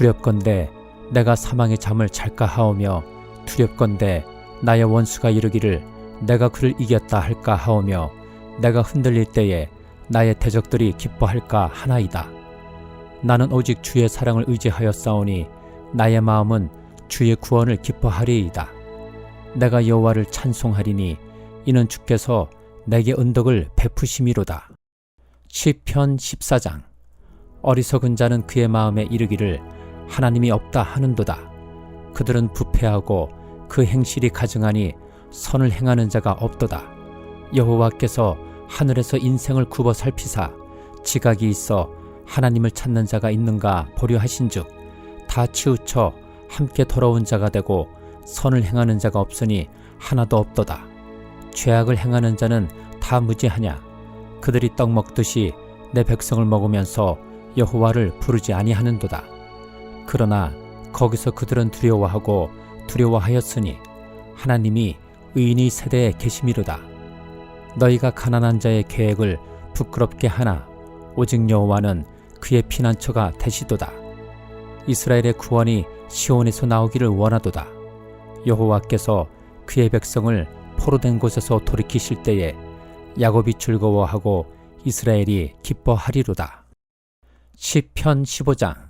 두렵건대 내가 사망의 잠을 잘까 하오며 두렵건대 나의 원수가 이르기를 내가 그를 이겼다 할까 하오며 내가 흔들릴 때에 나의 대적들이 기뻐할까 하나이다. 나는 오직 주의 사랑을 의지하여 싸우니 나의 마음은 주의 구원을 기뻐하리이다. 내가 여호와를 찬송하리니 이는 주께서 내게 은덕을 베푸심이로다. 시편 14장 어리석은 자는 그의 마음에 이르기를 하나님이 없다 하는도다. 그들은 부패하고 그 행실이 가증하니 선을 행하는 자가 없도다. 여호와께서 하늘에서 인생을 굽어 살피사 지각이 있어 하나님을 찾는 자가 있는가 보려 하신즉 다 치우쳐 함께 더러운 자가 되고 선을 행하는 자가 없으니 하나도 없도다. 죄악을 행하는 자는 다 무지하냐? 그들이 떡 먹듯이 내 백성을 먹으면서 여호와를 부르지 아니하는도다. 그러나 거기서 그들은 두려워하고 두려워하였으니 하나님이 의인이 세대에 계심이로다. 너희가 가난한 자의 계획을 부끄럽게 하나 오직 여호와는 그의 피난처가 되시도다. 이스라엘의 구원이 시온에서 나오기를 원하도다. 여호와께서 그의 백성을 포로된 곳에서 돌이키실 때에 야곱이 즐거워하고 이스라엘이 기뻐하리로다. 시편 15장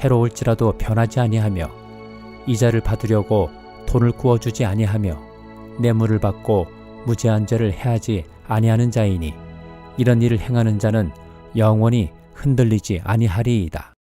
해로울지라도 변하지 아니하며 이자를 받으려고 돈을 구워주지 아니하며 뇌물을 받고 무죄한 죄를 해하지 아니하는 자이니 이런 일을 행하는 자는 영원히 흔들리지 아니하리이다.